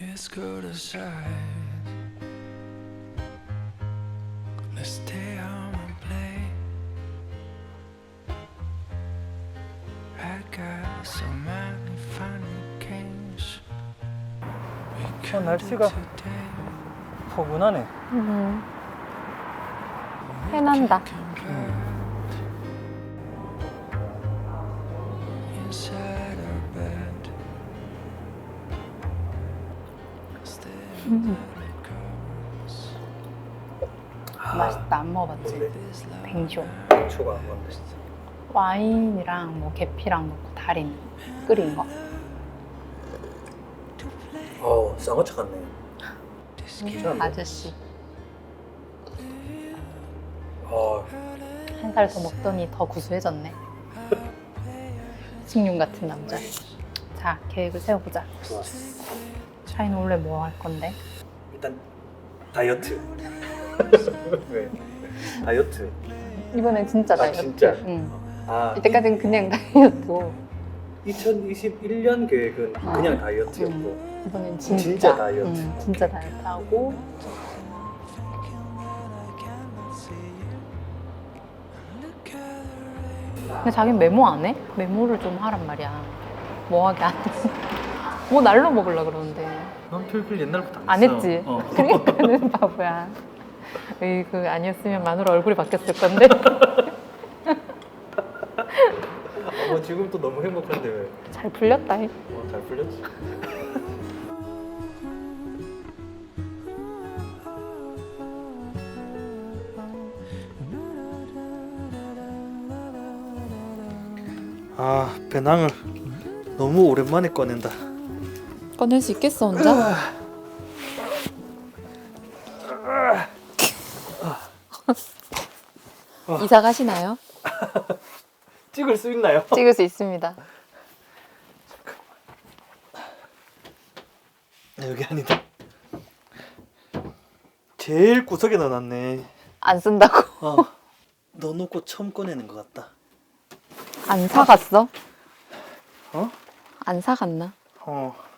Let's go to side. Let's stay home and play. I got so many funny games. We can do 날씨가- today. 포근하네. 음. 해난다. Inside 맛있다. 안 먹어봤지? 뭔데? 뱅쇼. 먹는다 진짜. 와인이랑 뭐 계피랑 넣고 달인 끓인 거. 어우 쌍화차 같네. 음, 아저씨 어한살 더 먹더니 더 구수해졌네. 식용 같은 남자. 자 계획을 세워보자. 좋았어. 샤이는 원래 뭐 할 건데? 일단 다이어트. 왜? 다이어트. 이번엔 진짜 아, 다이어트. 진짜? 응. 아 이때까지는 그냥 다이어트고 2021년 계획은 아. 그냥 다이어트였고 응. 이번엔 진짜, 진짜 다이어트. 응, 진짜 다이어트 하고 근데 자기 메모 안 해? 메모를 좀 하란 말이야. 뭐 하게 안 해. 뭐 날로 먹으려 그러는데 난 필필 옛날부터 안 했지. 어. 그러니까는 바보야. 에이 그 아니었으면 마누라 얼굴이 바뀌었을 건데. 어, 지금 또 너무 행복한데 왜? 잘 풀렸다. 해. 어, 잘 풀렸지. 아 배낭을 너무 오랜만에 꺼낸다. 꺼낼 수 있겠어 혼자? 이사 가시나요? 찍을 수 있나요? 찍을 수 있습니다. 네, 여기 아니다. 제일 구석에 넣어놨네. 안 쓴다고? 어. 넣어놓고 처음 꺼내는 것 같다. 안 사갔어? 어? 안 사갔나? 어.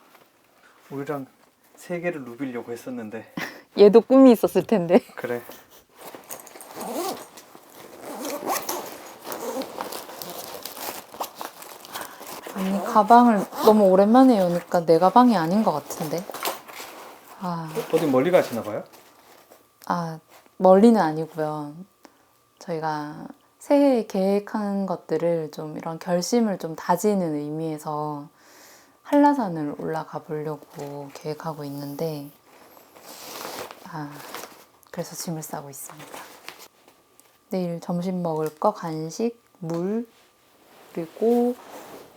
우리랑 세 개를 누비려고 했었는데 얘도 꿈이 있었을 텐데. 그래. 아니 가방을 너무 오랜만에 여니까 내 가방이 아닌 것 같은데. 아, 어디 멀리 가시나 봐요? 아 멀리는 아니고요. 저희가 새해 에 계획한 것들을 좀 이런 결심을 좀 다지는 의미에서 한라산을 올라가 보려고 계획하고 있는데, 아 그래서 짐을 싸고 있습니다. 내일 점심 먹을 거 간식, 물 그리고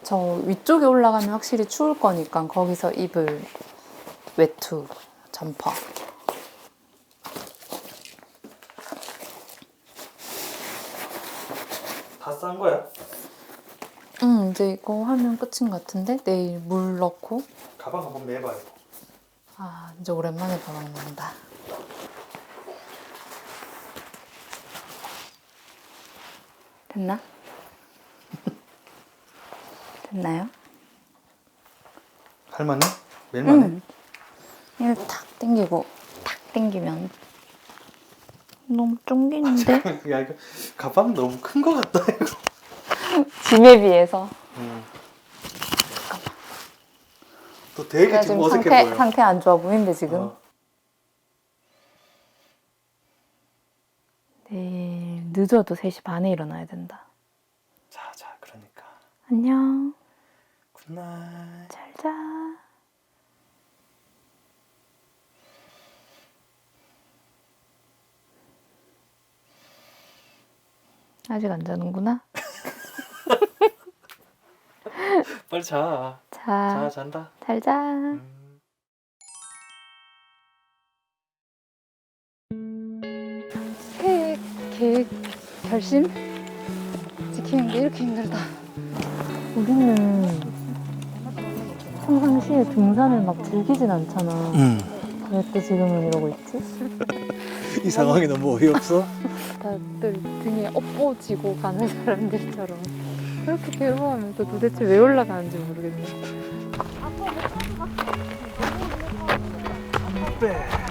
저 위쪽에 올라가면 확실히 추울 거니까 거기서 입을 외투, 점퍼. 다 싼 거야? 응, 이제 이거 하면 끝인 것 같은데? 내일 물 넣고. 가방 한번 매봐요. 아, 이제 오랜만에 가방 넣는다. 됐나? 됐나요? 할만해? 멜만해? 응. 이걸 탁 당기고, 탁 당기면. 너무 쫑기는데? 야 이거 가방 너무 큰 거 같다 이거. 짐에 비해서. 음. 또 되게 내가 지금 지금 어색해 상태, 보여. 상태 안 좋아 보이는데, 지금. 어. 내일 늦어도 3시 반에 일어나야 된다. 자, 자, 그러니까. 안녕. 굿나잇. 잘 자. 아직 안 자는구나. 빨리 자. 자, 자, 잔다. 잘 자. 음. 계획, 계획, 결심 지키는 게 이렇게 힘들다. 우리는 평상시에 등산을 막 즐기진 않잖아. 음. 왜 또 지금은 이러고 있지? 이 상황이 너무 어이없어. 다들 등에 업보지고 가는 사람들처럼 그렇게 괴로워하면서 도대체 왜 올라가는지 모르겠네. 빼.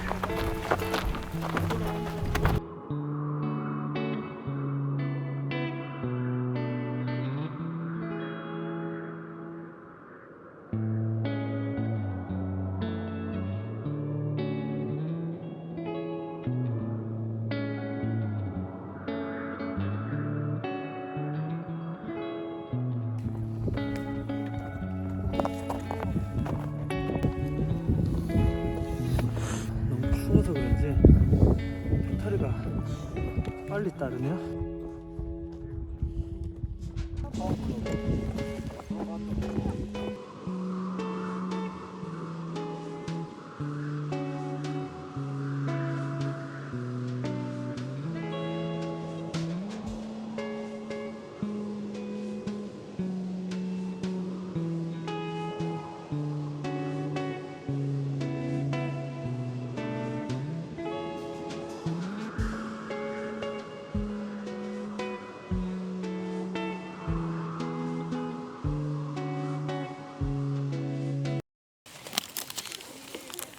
배터리가 빨리 따르네요.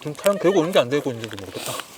지금 촬영 되고 있는지 안 되고 있는지도 모르겠다.